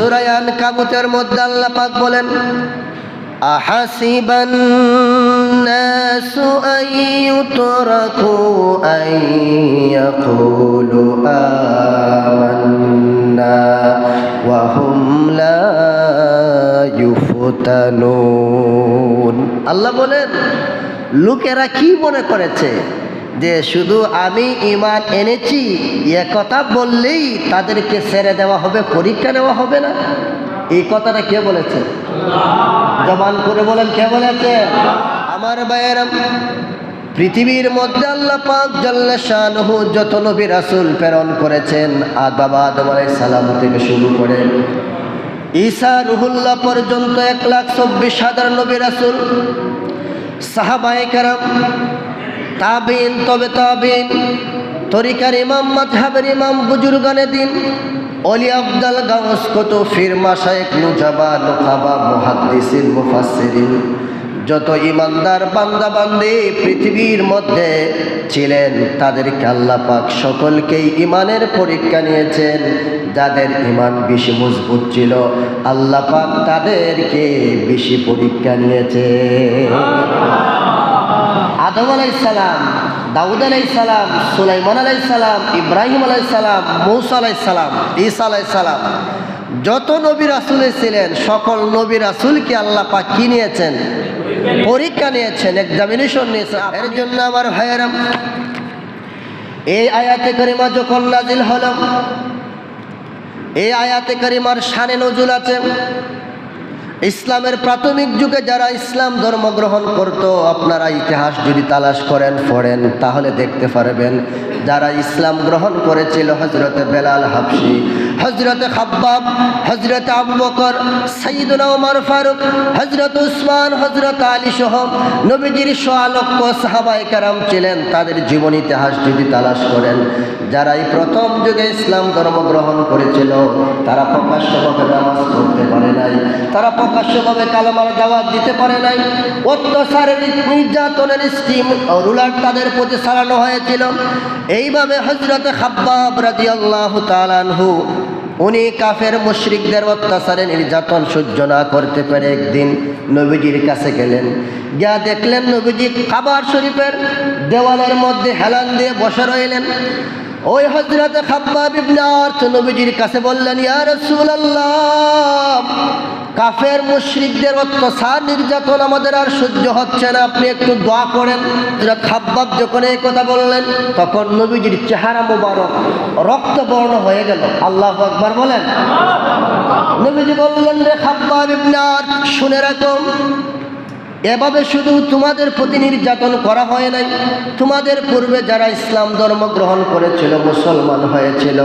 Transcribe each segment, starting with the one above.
সুরায়ান কাবুতের মধ্যে আল্লাহ পাক বলেন أحسب الناس أن يتركوا أن يقولوا آمنا وهم لا يفتنون আল্লাহ বলেন লোকেরা কি মনে করেছে যে শুধু আমি ইমান এনেছি, এ কথা বললেই তাদেরকে ছেড়ে দেওয়া হবে, পরীক্ষা নেওয়া হবে না। এই কথাটা কে বলেছে? জবান করে বলেন, কে বলেছে? আমার ভাইয়েরা পৃথিবীর মধ্যে আল্লাহ পাক জাল্লা যত নবী রাসূল প্রেরণ করেছেন, আর বাবা সালাম থেকে শুরু করে ঈসা রুহুল্লাহ পর্যন্ত এক লাখ চব্বিশ হাজার নবী রাসূল, সাহাবায়ে কারাম তাবিন, তবে তাবিন। তরিকার ইমাম মাযহাবের ইমাম বুজুর্গানে দিন। অলি আব্দাল গাউস কত ফির মাশায়েক নুজাবা নুকাবা মুহাদ্দিসিন, মুফাসসিরিন। যত ইমানদার বান্দা বান্দি পৃথিবীর মধ্যে ছিলেন, তাদেরকে আল্লাহ পাক সকলকেই ইমানের পরীক্ষা নিয়েছেন। যাদের ইমান বেশি মজবুত ছিল, আল্লাহ পাক তাদেরকে বেশি পরীক্ষা নিয়েছে আলাইসালাম দাউদ আলাইসালাম সুলাইমান আলাইসালাম ইব্রাহিম আলাইসালাম মৌসা আলাইসালাম ঈসা আলাইসালাম যত নবী রাসুল ছিলেন, সকল নবী রাসুলকে আল্লাহ পাক কি নিয়েছেন? পরীক্ষা নিয়েছেন এক্সামিনেশন নিয়েছেন। এর জন্য আমার ভাইয়েরাম এই আয়াতে করিমা যখন নাজিল হল, এই আয়াতে করিমার সানে নজুল আছে ইসলামের প্রাথমিক যুগে যারা ইসলাম ধর্ম গ্রহণ করত, আপনারা ইতিহাস যদি তালাশ করেন, পড়েন, তাহলে দেখতে পারবেন যারা ইসলাম গ্রহণ করেছিল হজরতে বেলাল হাফসি হজরতে খাব্বাব হজরত আবু বকর সঈদুল ওমর ফারুক হজরত উসমান হজরত আলী সহ নবীজির সোয়ালক্ষ সাহাবাই কারাম ছিলেন, তাদের জীবন ইতিহাস যদি তালাশ করেন যারা এই প্রথম যুগে ইসলাম ধর্ম গ্রহণ করেছিল, তারা প্রকাশ্যভাবে নামাজ পড়তে পারে নাই, তারা প্রকাশ্যভাবে কালামার দাওয়াত দিতে পারে নাই। অত্যাচারের নির্যাতনের স্টিম রুলার তাদের প্রতি চালানো হয়েছিল। এইভাবে হজরত খাব্বাব উনি কাফের মুশরিকদের অত্যাচারে নির্যাতন সহ্য না করতে পেরে একদিন নবীজির কাছে গেলেন। গিয়া দেখলেন নবীজি কাবার শরীফের দেওয়ালের মধ্যে হেলান দিয়ে বসে রইলেন। ওই হজরত খাব্বাব ইবনে আর্থ নবীজির কাছে বললেন ইয়া রাসূলুল্লাহ কাফের মুশরিকদের অত্যাচার নির্যাতন আমাদের আর সহ্য হচ্ছে না। আপনি একটু দোয়া করেন। খাব্বাব যখন এই কথা বললেন তখন নবীজির চেহারা মোবারক রক্তবর্ণ হয়ে গেল। আল্লাহ আকবার বলেন। নবীজি বললেন রে খাব্বাব ইবনে আর্থ শুনে রাখো এভাবে শুধু তোমাদের প্রতি নির্যাতন করা হয় নাই। তোমাদের পূর্বে যারা ইসলাম ধর্ম গ্রহণ করেছিল, মুসলমান হয়েছিল,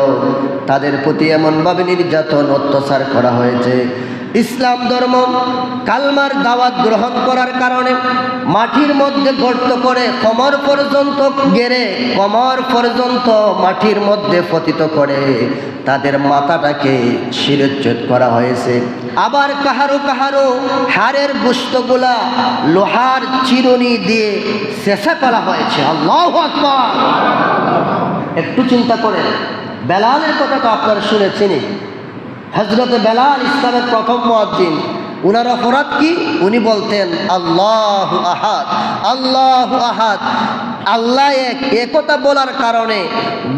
তাদের প্রতি এমনভাবে নির্যাতন, অত্যাচার করা হয়েছে। ইসলাম ধর্ম কালমার দাওয়াত গ্রহণ করার কারণে মাটির মধ্যে গর্ত করে কমর পর্যন্ত গেড়ে, কমর পর্যন্ত মাটির মধ্যে পতিত করে। তাদের মাথাটাকে শিরোচ্ছেদ করা হয়েছে। আবার কাহারো কাহারো হাড়ের গোস্তগুলা লোহার চিরুনি দিয়ে শেষা করা হয়েছে। একটু চিন্তা করে বেলালের কথা তো আপনারা শুনেছেনই। হজরত বেলাল ইসলামের প্রথম মহাদ্দিন উনার অপরাধ কি? উনি বলতেন, আল্লাহ আহাদ আল্লাহ আহাদ। আল্লাহ এক একতা বলার কারণে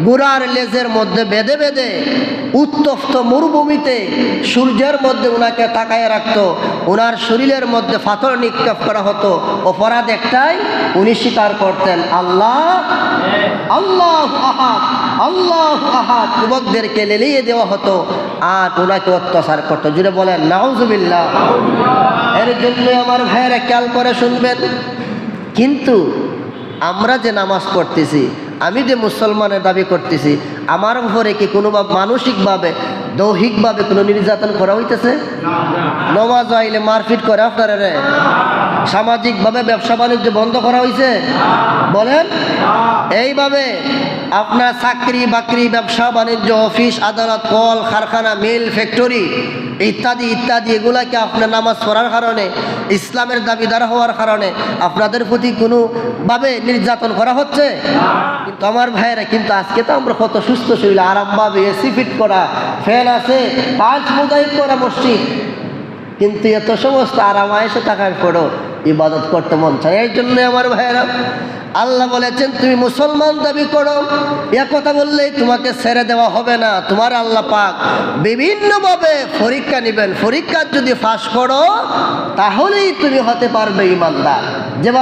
গুড়ার লেজের মধ্যে বেঁধে বেঁধে উত্তপ্ত মরুভূমিতে সূর্যের মধ্যে উনাকে তাকায় রাখতো। ওনার শরীরের মধ্যে পাথর নিক্ষেপ করা হতো। অপরাধ একটাই, উনি স্বীকার করতেন, আল্লাহ আল্লাহ আহাদ আল্লাহ আহাদ। যুবকদেরকে লেলিয়ে দেওয়া হতো। আর ওনাকে অত্যাচার করতো। জুড়ে বলেন নাউজুবিল্লাহ। এর জন্য আমার ভাইয়েরা খেয়াল করে শুনবেন। কিন্তু আমরা যে নামাজ পড়তেছি আমি যে মুসলমানের দাবি করতেছি আমার ঘরে কি কোনো মানসিকভাবে দৈহিকভাবে কোনো নির্যাতন করা হইতেছে? নমাজ আইলে মারপিট করে আপনারা রে। সামাজিকভাবে ব্যবসা বাণিজ্য বন্ধ করা হয়েছে? বলেন। এইভাবে আপনার চাকরি বাকরি, ব্যবসা বাণিজ্য, অফিস, আদালত, কল, কারখানা, মিল, ফ্যাক্টরি ইত্যাদি ইত্যাদি, এগুলাকে আপনার নামাজ পড়ার কারণে, ইসলামের দাবিদার হওয়ার কারণে আপনাদের প্রতি কোনোভাবে নির্যাতন করা হচ্ছে? কিন্তু আমার ভাইয়েরা, কিন্তু আজকে তো আমরা কত সুস্থ শরীর, আরামভাবে এসি ফিট করা ফ্যান আছে, পাঁচ মোজাইক করা মসজিদ। কিন্তু এত সমস্ত আরামায়েসে থাকার পরও ইবাদত করতে মন চায়। এই জন্য আমার ভাইয়েরা, আল্লাহ বলেছেন, তুমি মুসলমান দাবি করো। এ কথা বললেই তোমাকে ছেড়ে দেওয়া হবে না। তোমার আল্লাহ পাক বিভিন্নভাবে পরীক্ষা নেবেন। পরীক্ষা যদি ফাঁস করো, তাহলেই তুমি হতে পারবে ইমানদার। যেভাবে